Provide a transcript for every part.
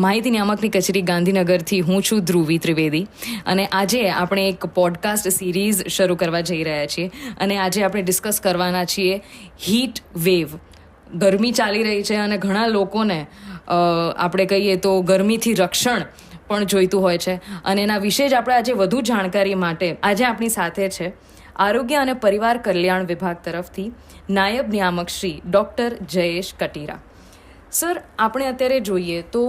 માહિતી નિયામકની કચેરી ગાંધીનગરથી હું છું ધ્રુવી ત્રિવેદી. અને આજે આપણે એક પોડકાસ્ટ સિરીઝ શરૂ કરવા જઈ રહ્યા છીએ. અને આજે આપણે ડિસ્કસ કરવાના છીએ હીટ વેવ ગરમી ચાલી રહી છે અને ઘણા લોકોને આપણે કહીએ તો ગરમીથી રક્ષણ પણ જોઈતું હોય છે. અને એના વિશે જ આપણે આજે વધુ જાણકારી માટે, આજે આપણી સાથે છે આરોગ્ય અને પરિવાર કલ્યાણ વિભાગ તરફથી નાયબ નિયામક શ્રી ડૉક્ટર જયેશ કટીરા. સર, આપણે અત્યારે જોઈએ તો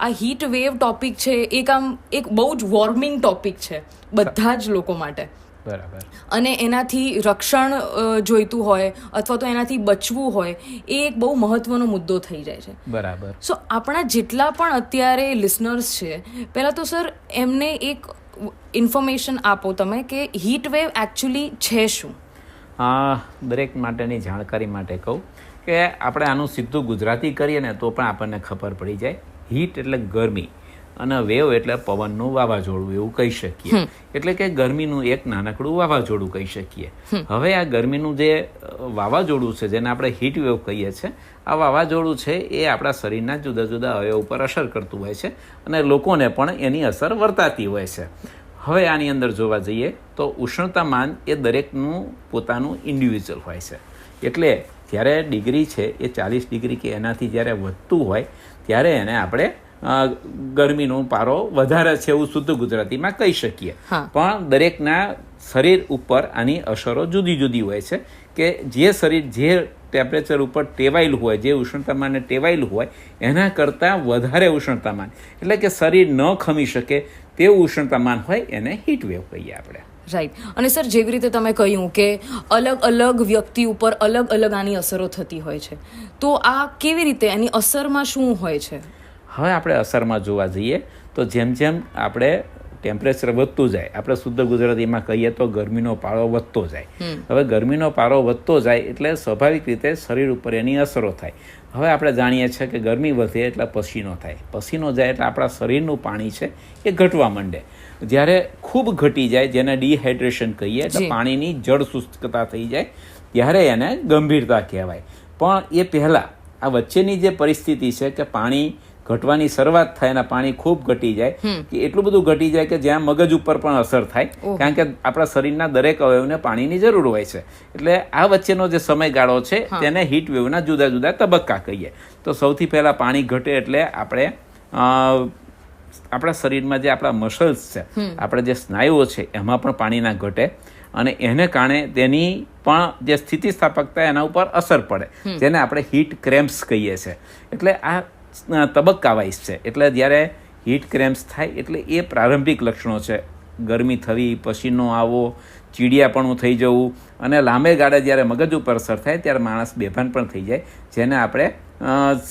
આ હીટ વેવ ટોપિક છે એક આમ એક બહુ જ વોર્મિંગ ટોપિક છે બધા જ લોકો માટે. બરાબર. અને એનાથી રક્ષણ જોઈતું હોય અથવા તો એનાથી બચવું હોય એ એક બહુ મહત્વનો મુદ્દો થઈ જાય છે. બરાબર. સો આપણા જેટલા પણ અત્યારે લિસનર્સ છે પહેલાં તો સર એમને એક ઇન્ફોર્મેશન આપો તમે કે હીટ વેવ એકચ્યુઅલી છે શું? આ દરેક માટેની જાણકારી માટે કહું કે આપણે આનું સીધું ગુજરાતી કરીએ ને તો પણ આપણને ખબર પડી જાય. હીટ એટલે ગરમી અને વેવ એટલે પવનનું વાવાઝોડું એવું કહી શકીએ. એટલે કે ગરમીનું એક નાનકડું વાવાઝોડું કહી શકીએ. હવે આ ગરમીનું જે વાવાઝોડું છે જેને આપણે હીટ વેવ કહીએ છીએ આ વાવાઝોડું છે એ આપણા શરીરના જુદા જુદા અવયવ ઉપર અસર કરતું હોય છે અને લોકોને પણ એની અસર વર્તાતી હોય છે. હવે આની અંદર જોવા જઈએ તો ઉષ્ણતામાન એ દરેકનું પોતાનું ઇન્ડિવિજ્યુઅલ હોય છે. એટલે જ્યારે ડિગ્રી છે એ ચાલીસ ડિગ્રી કે એનાથી જ્યારે વધતું હોય ત્યારે એને આપણે ગરમીનો પારો વધારે છે એવું શુદ્ધ ગુજરાતીમાં કહી શકીએ. પણ દરેકના શરીર ઉપર આની અસરો જુદી જુદી હોય છે કે જે શરીર જે ટેમ્પરેચર ઉપર ટેવાયેલું હોય જે ઉષ્ણતામાનને ટેવાયેલું હોય એના કરતાં વધારે ઉષ્ણતામાન. એટલે કે શરીર ન ખમી શકે તેવું ઉષ્ણતામાન હોય એને હીટ વેવ કહીએ આપણે. રાઈટ અને સર, જેવી રીતે તમે કહ્યું કે અલગ અલગ વ્યક્તિ ઉપર અલગ અલગ આની અસરો થતી હોય છે, તો આ કેવી રીતે, એની અસરમાં શું હોય છે? હવે આપણે અસરમાં જોવા જઈએ, તો જેમ જેમ આપણે ટેમ્પરેચર વધતું જાય. આપણે શુદ્ધ ગુજરાતીમાં કહીએ તો ગરમીનો પારો વધતો જાય. હવે ગરમીનો પારો વધતો જાય એટલે સ્વાભાવિક રીતે શરીર ઉપર એની અસરો થાય. હવે આપણે જાણીએ છીએ કે ગરમી વધે એટલે પસીનો થાય. પસીનો જાય એટલે આપણા શરીરનું પાણી છે એ ઘટવા માંડે. જ્યારે ખૂબ ઘટી જાય જેને ડિહાઇડ્રેશન કહીએ એટલે પાણીની જળ શુષ્કતા થઈ જાય ત્યારે એને ગંભીરતા કહેવાય. પણ એ પહેલાં આ વચ્ચેની જે પરિસ્થિતિ છે કે પાણી ઘટવાની શરૂઆત થાય અને પાણી ખૂબ ઘટી જાય કે એટલું બધું ઘટી જાય કે જ્યાં મગજ ઉપર પણ અસર થાય કારણ કે આપણા શરીરના દરેક અવયવને પાણીની જરૂર હોય છે. એટલે આ વચ્ચેનો જે સમયગાળો છે તેને હીટ વેવના જુદા જુદા તબક્કા કહીએ. તો સૌથી પહેલાં પાણી ઘટે એટલે આપણે આપણા શરીરમાં જે આપણા મસલ્સ છે આપણે જે સ્નાયુઓ છે એમાં પણ પાણીના ઘટે અને એને કારણે તેની પણ જે સ્થિતિસ્થાપકતા એના ઉપર અસર પડે જેને આપણે હીટ ક્રેમ્પ્સ કહીએ છીએ એટલે આ તબક્કા વાઇઝ છે. એટલે જ્યારે હીટ ક્રેમ્પ્સ થાય એટલે એ પ્રારંભિક લક્ષણો છે. ગરમી થવી પસીનો આવવો ચીડિયાપણું થઈ જવું અને લાંબે ગાળે જ્યારે મગજ ઉપર અસર થાય ત્યારે માણસ બેભાન પણ થઈ જાય જેને આપણે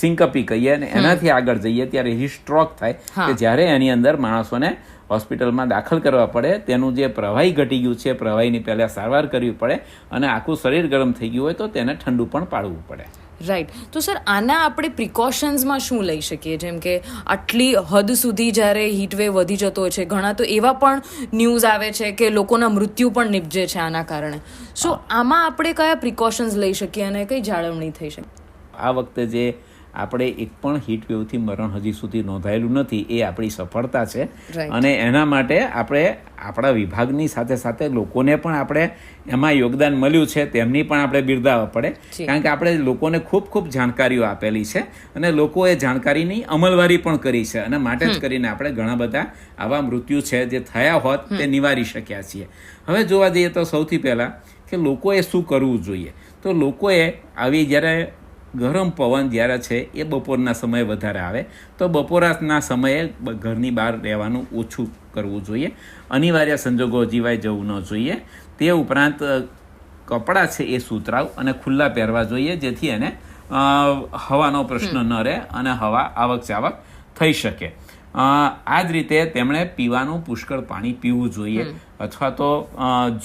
સિંકપી કહીએ અને એનાથી આગળ જઈએ ત્યારે હિટ સ્ટ્રોક થાય કે જ્યારે એની અંદર માણસોને હોસ્પિટલમાં દાખલ કરવા પડે તેનું જે પ્રવાહી ઘટી ગયું છે પ્રવાહીની પહેલાં સારવાર કરવી પડે અને આખું શરીર ગરમ થઈ ગયું હોય તો તેને ઠંડુ પણ પાડવું પડે. રાઈટ તો સર આના આપણે પ્રિકોશન્સમાં શું લઈ શકીએ? જેમ કે આટલી હદ સુધી જ્યારે હીટવેવ વધી જતો હોય છે ઘણા તો એવા પણ ન્યૂઝ આવે છે કે લોકોના મૃત્યુ પણ નિપજે છે આના કારણે. સો આમાં આપણે કયા પ્રિકોશન્સ લઈ શકીએ અને કઈ જાળવણી થઈ શકે? આ વખતે જે આપણે એક પણ હીટ વેવથી મરણ હજી સુધી નોંધાયેલું નથી એ આપણી સફળતા છે. અને એના માટે આપણે આપણા વિભાગની સાથે સાથે લોકોને પણ આપણે એમાં યોગદાન મળ્યું છે તેમની પણ આપણે બિરદાવવા પડે. કારણ કે આપણે લોકોને ખૂબ ખૂબ જાણકારીઓ આપેલી છે અને લોકોએ જાણકારીની અમલવારી પણ કરી છે અને માટે જ કરીને આપણે ઘણા બધા આવા મૃત્યુ છે જે થયા હોત તે નિવારી શક્યા છીએ. હવે જોવા જઈએ તો સૌથી પહેલાં કે લોકોએ શું કરવું જોઈએ? તો લોકોએ આવી જ્યારે ગરમ પવન જ્યારે છે એ બપોરના સમયે વધારે આવે. તો બપોરના સમયે ઘરની બહાર રહેવાનું ઓછું કરવું જોઈએ. અનિવાર્ય સંજોગો જીવાય જવું ન જોઈએ. તે ઉપરાંત કપડાં છે એ સુતરાવ અને ખુલ્લા પહેરવા જોઈએ જેથી એને હવાનો પ્રશ્ન ન રહે અને હવા આવક જાવક થઈ શકે. આ જ રીતે તેમણે પીવાનું પુષ્કળ પાણી પીવું જોઈએ અથવા તો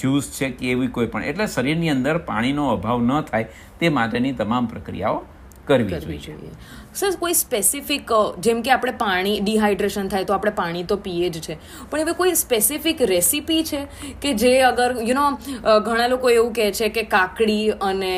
જ્યુસ છે કે એવી કોઈ પણ. એટલે શરીરની અંદર પાણીનો અભાવ ન થાય તે માટેની તમામ પ્રક્રિયાઓ કરવી જોઈએ. સર કોઈ સ્પેસિફિક જેમ કે આપણે પાણી ડિહાઇડ્રેશન થાય તો આપણે પાણી તો પીએ જ છે. પણ એવી કોઈ સ્પેસિફિક રેસીપી છે કે જે અગર યુ નો ઘણા લોકો એવું કહે છે કે કાકડી અને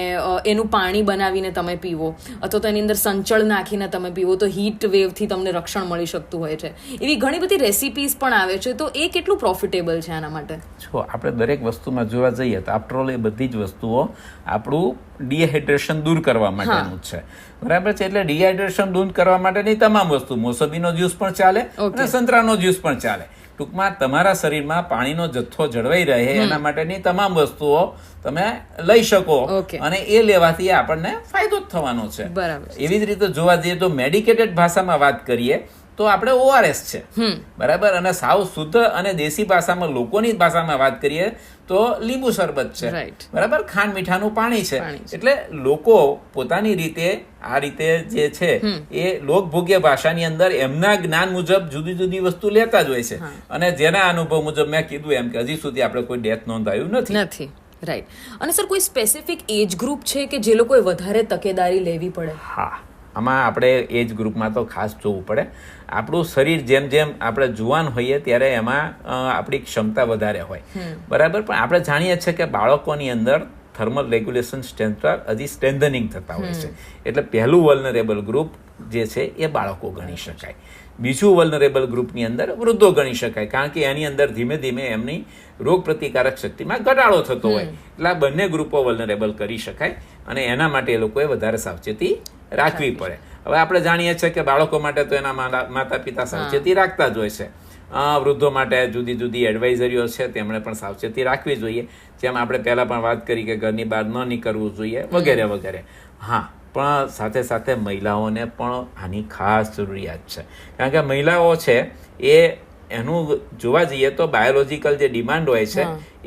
એનું પાણી બનાવીને તમે પીવો અથવા તો એની અંદર સંચળ નાખીને તમે પીવો તો હીટ વેવથી તમને રક્ષણ મળી શકતું હોય છે. એવી ઘણી બધી રેસીપીઝ પણ આવે છે તો એ કેટલું પ્રોફિટેબલ છે આના માટે? જો આપણે દરેક વસ્તુમાં જોવા જઈએ તો આફ્ટરઓલ એ બધી જ વસ્તુઓ આપણું ડિહાઇડ્રેશન દૂર કરવા માટેનું છે. બરાબર છે? એટલે ડિહાઇડ્રેશન દૂર કરવા માટેની તમામ વસ્તુ મોસંબીનો જ્યુસ પણ ચાલે અને સંતરાનો જ્યુસ પણ ચાલે. ટૂંકમાં તમારા શરીરમાં પાણીનો જથ્થો જળવાઈ રહે એના માટેની તમામ વસ્તુઓ તમે લઈ શકો. અને એ લેવાથી આપણને ફાયદો જ થવાનો છે. બરાબર એવી જ રીતે જોવા જઈએ તો મેડિકેટેડ ભાષામાં વાત કરીએ તો આપણે ઓઆરએસ છે. બરાબર? અને સાવ શુદ્ધ અને દેશી ભાષામાં લોકોની ભાષામાં વાત કરીએ તો લીંબુ શરબત છે. બરાબર? ખાંડ મીઠાનું પાણી છે. એટલે લોકો પોતાની રીતે આ રીતે જે છે એ લોકભોગ્ય ભાષાની અંદર એમના જ્ઞાન મુજબ જુદી જુદી વસ્તુ લેતા જ હોય છે. અને જેના અનુભવ મુજબ મેં કીધું એમ કે હજી સુધી આપણે કોઈ ડેથ નોંધાયું નથી. નથી. રાઈટ અને સર કોઈ સ્પેસિફિક એજ ગ્રુપ છે કે જે લોકોએ વધારે તકેદારી લેવી પડે? હા. આમાં આપણે એજ ગ્રુપમાં તો ખાસ જોવું પડે. આપણું શરીર જેમ જેમ આપણે જુવાન હોઈએ ત્યારે એમાં આપણી ક્ષમતા વધારે હોય. બરાબર? પણ આપણે જાણીએ છીએ કે બાળકોની અંદર થર્મલ રેગ્યુલેશન સ્ટ્રેન્થર હજી સ્ટ્રેન્થનિંગ થતા હોય છે. એટલે પહેલું વલ્નરેબલ ગ્રુપ જે છે એ બાળકો ગણી શકાય. બીજું વલનરેબલ ગ્રુપની અંદર વૃદ્ધો ગણી શકાય. કારણ કે એની અંદર ધીમે ધીમે એમની રોગ પ્રતિકારક શક્તિમાં ઘટાડો થતો હોય. એટલે આ બંને ગ્રુપો વલનરેબલ કરી શકાય અને એના માટે એ લોકોએ વધારે સાવચેતી રાખવી પડે. હવે આપણે જાણીએ છીએ કે બાળકો માટે તો એના માતા પિતા સાવચેતી રાખતા જ હોય છે. વૃદ્ધો માટે જુદી જુદી એડવાઇઝરીઓ છે તેમણે પણ સાવચેતી રાખવી જોઈએ. જેમ આપણે પહેલાં પણ વાત કરી કે ઘરની બહાર ન નીકળવું જોઈએ વગેરે વગેરે. હા પણ સાથે સાથે મહિલાઓને પણ આની ખાસ જરૂરિયાત છે. કારણ કે મહિલાઓ છે એ એનું જોવા જઈએ તો બાયોલોજીકલ જે ડિમાન્ડ હોય છે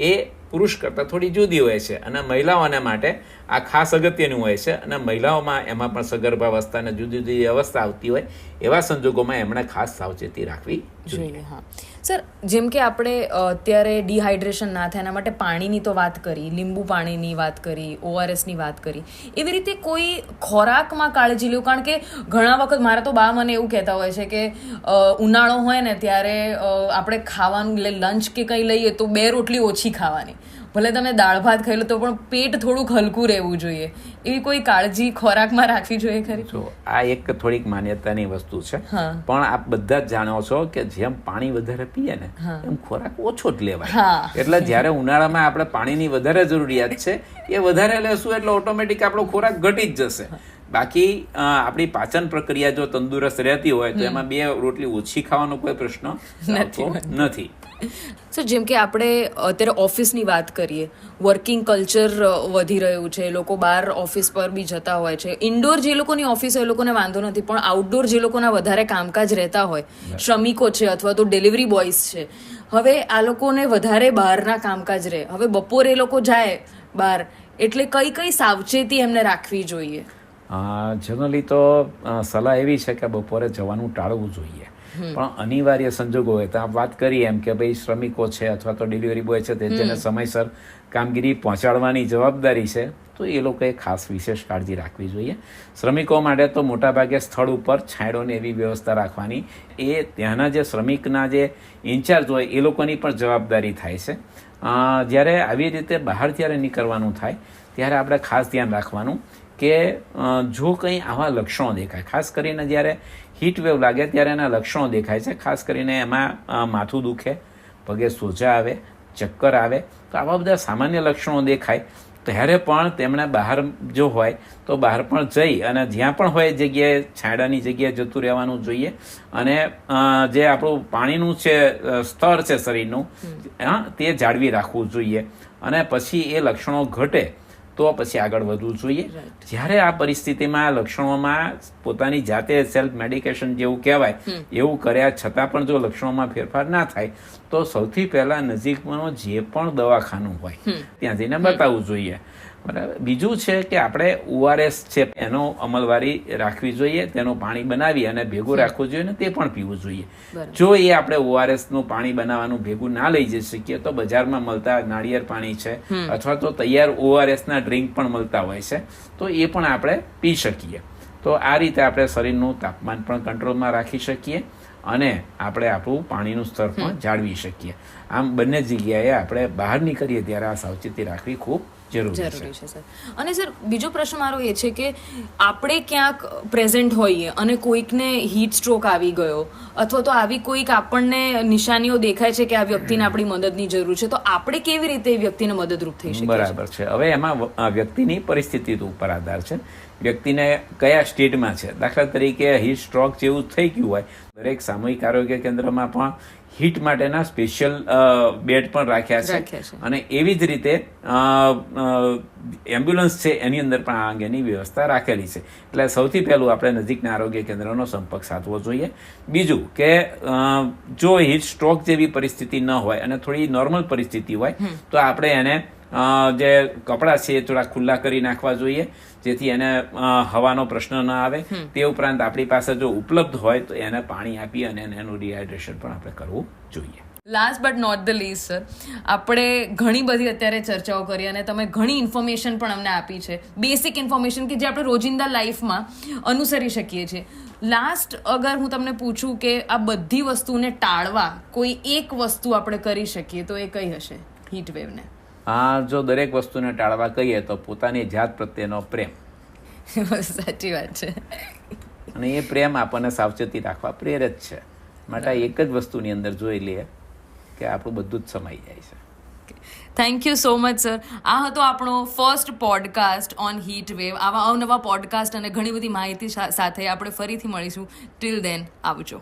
એ પુરુષ કરતાં થોડી જુદી હોય છે અને મહિલાઓને માટે આ ખાસ અગત્યનું હોય છે અને મહિલાઓમાં એમાં પણ સગર્ભાવસ્થા અને જુદી જુદી અવસ્થા આવતી હોય એવા સંજોગોમાં એમણે ખાસ સાવચેતી રાખવી જોઈએ. હા. સર, જેમ કે આપણે અત્યારે ડિહાઇડ્રેશન ના થાય એના માટે પાણીની તો વાત કરી, લીંબુ પાણીની વાત કરી ઓઆરએસની વાત કરી. એવી રીતે કોઈ ખોરાકમાં કાળજી લેવું કારણ કે ઘણા વખત મારા તો બા મને એવું કહેતા હોય છે કે ઉનાળો હોય ને ત્યારે આપણે ખાવાનું લંચ કે કંઈ લઈએ તો બે રોટલી ઓછી ખાવાની. ભલે તમે દાળ ભાત ખાઈ લો તો પણ પેટ થોડુંક હલકું રહેવું જોઈએ. એવી કોઈ કાળજી ખોરાકમાં રાખવી જોઈએ ખરી? જો આ એક થોડીક માન્યતાની વસ્તુ છે. પણ આપ બધા જ જાણો છો કે જેમ પાણી વધારે પીએ ને એમ ખોરાક ઓછો જ લેવાય. એટલે જ્યારે ઉનાળામાં આપણે પાણીની વધારે જરૂરિયાત છે એ વધારે લેશું એટલે ઓટોમેટિક આપણો ખોરાક ઘટી જ જશે. બાકી આપણી પાચન પ્રક્રિયા જો તંદુરસ્ત રહેતી હોય તો એમાં બે રોટલી ઓછી ખાવાનો કોઈ પ્રશ્ન નથી. સર જેમ કે આપણે અત્યારે ઓફિસની વાત કરીએ વર્કિંગ કલ્ચર વધી રહ્યું છે લોકો બહાર ઓફિસ પર બી જતા હોય છે. ઇન્ડોર જે લોકોની ઓફિસ હોય એ લોકોને વાંધો નથી પણ આઉટડોર જે લોકોના વધારે કામકાજ રહેતા હોય શ્રમિકો છે અથવા તો ડિલિવરી બોયઝ છે હવે આ લોકોને વધારે બહારના કામકાજ રહે. હવે બપોરે એ લોકો જાય બહાર એટલે કઈ કઈ સાવચેતી એમને રાખવી જોઈએ? જનરલી તો સલાહ એવી છે કે બપોરે જવાનું ટાળવું જોઈએ. પણ અનિવાર્ય સંજોગો હોય તો આપ વાત કરી એમ કે ભાઈ શ્રમિકો છે અથવા તો ડિલિવરી બોય છે તે જેને સમયસર કામગીરી પહોંચાડવાની જવાબદારી છે તો એ લોકોએ ખાસ વિશેષ કાળજી રાખવી જોઈએ. શ્રમિકો માટે તો મોટાભાગે સ્થળ ઉપર છાંયડોની એવી વ્યવસ્થા રાખવાની. એ ત્યાંના જે શ્રમિકના જે ઇન્ચાર્જ હોય એ લોકોની પણ જવાબદારી થાય છે. જ્યારે આવી રીતે બહાર જ્યારે નીકળવાનું થાય ત્યારે આપણે ખાસ ધ્યાન રાખવાનું કે જો કંઈ આવા લક્ષણો દેખાય ખાસ કરીને જ્યારે હીટ વેવ લાગે ત્યારે એના લક્ષણો દેખાય છે. ખાસ કરીને એમાં માથું દુખે પગે સોજા આવે ચક્કર આવે તો આવા બધા સામાન્ય લક્ષણો દેખાય. ત્યારે પણ તેમણે બહાર જો હોય તો બહાર પણ જઈ અને જ્યાં પણ હોય એ જગ્યાએ છાંયડાની જગ્યાએ જતું રહેવાનું જોઈએ. અને જે આપણું પાણીનું છે સ્તર છે શરીરનું હા તે જાળવી રાખવું જોઈએ. અને પછી એ લક્ષણો ઘટે તો પછી આગળ વધવું જોઈએ. જ્યારે આ પરિસ્થિતિમાં લક્ષણોમાં પોતાની જાતે સેલ્ફ મેડિકેશન જેવું કહેવાય એવું કર્યા છતાં પણ જો લક્ષણોમાં ફેરફાર ના થાય તો સૌથી પહેલા નજીકમાં જે પણ દવાખાનું હોય ત્યાં જઈને બતાવવું જોઈએ. બરાબર? બીજું છે કે આપણે ઓઆરએસ છે એનો અમલવારી રાખવી જોઈએ તેનું પાણી બનાવી અને ભેગું રાખવું જોઈએ ને તે પણ પીવું જોઈએ. જો એ આપણે ઓઆરએસનું પાણી બનાવવાનું ભેગું ના લઈ જઈ શકીએ તો બજારમાં મળતા નાળિયેર પાણી છે અથવા તો તૈયાર ઓઆરએસના ડ્રિંક પણ મળતા હોય છે તો એ પણ આપણે પી શકીએ. તો આ રીતે આપણે શરીરનું તાપમાન પણ કંટ્રોલમાં રાખી શકીએ. અને આપણે આપણું પાણીનું સ્તર પણ જાળવી શકીએ. આમ બંને જગ્યાએ આપણે બહાર નીકળીએ ત્યારે આ સાવચેતી રાખવી ખૂબ જરૂરી છે સર. અને સર બીજો પ્રશ્ન મારો એ છે કે આપણે ક્યાંક પ્રેઝન્ટ હોઈએ અને કોઈકને હીટ સ્ટ્રોક આવી ગયો અથવા તો આવી કોઈક આપણને નિશાનીઓ દેખાય છે કે આ વ્યક્તિને આપણી મદદની જરૂર છે તો આપણે કેવી રીતે એ વ્યક્તિને મદદરૂપ થઈ શકીએ? બરાબર છે. હવે એમાં વ્યક્તિની પરિસ્થિતિ ઉપર આધાર છે. વ્યક્તિને કયા સ્ટેટમાં છે? દાખલા તરીકે હીટ સ્ટ્રોક જેવું થઈ ગયું હોય દરેક સામૂહિક આરોગ્ય કેન્દ્રમાં પણ હીટ માટેના સ્પેશિયલ બેડ પણ રાખ્યા છે. અને એવી જ રીતે એમ્બ્યુલન્સ છે એની અંદર પણ આ અંગેની વ્યવસ્થા રાખેલી છે. એટલે સૌથી પહેલું આપણે નજીકના આરોગ્ય કેન્દ્રનો સંપર્ક સાધવો જોઈએ. બીજું કે જો હીટ સ્ટ્રોક જેવી પરિસ્થિતિ ન હોય અને થોડી નોર્મલ પરિસ્થિતિ હોય તો આપણે એને જે કપડાં છે એ થોડા ખુલ્લા કરી નાખવા જોઈએ. જેથી એને હવાનો પ્રશ્ન ન આવે. તે ઉપરાંત આપણી પાસે જો ઉપલબ્ધ હોય તો એને પાણી આપી અને એને રિહાઇડ્રેશન પણ આપણે કરવું જોઈએ. Last but not the least sir આપણે ઘણી બધી અત્યારે ચર્ચાઓ કરી અને તમે ઘણી ઇન્ફોર્મેશન પણ અમને આપી છે. બેસિક ઇન્ફોર્મેશન કે જે આપણે રોજિંદા લાઈફમાં અનુસરી શકીએ છીએ. લાસ્ટ અગર હું તમને પૂછું કે આ બધી વસ્તુને ટાળવા કોઈ એક વસ્તુ આપણે કરી શકીએ તો એ કઈ હશે? હીટ વેવને આ જો દરેક વસ્તુને ટાળવા કહીએ તો પોતાની જાત પ્રત્યેનો પ્રેમ. સાચી વાત છે. અને એ પ્રેમ આપણને સાવચેતી રાખવા પ્રેરિત છે. માટે એક જ વસ્તુની અંદર જોઈ લઈએ કે આપણું બધું જ સમાઈ જાય છે. Thank you so much sir આ હતો આપણો first podcast on heat wave આવા અવનવા પોડકાસ્ટ અને ઘણી બધી માહિતી સાથે આપણે ફરીથી મળીશું. ટિલ દેન આવજો.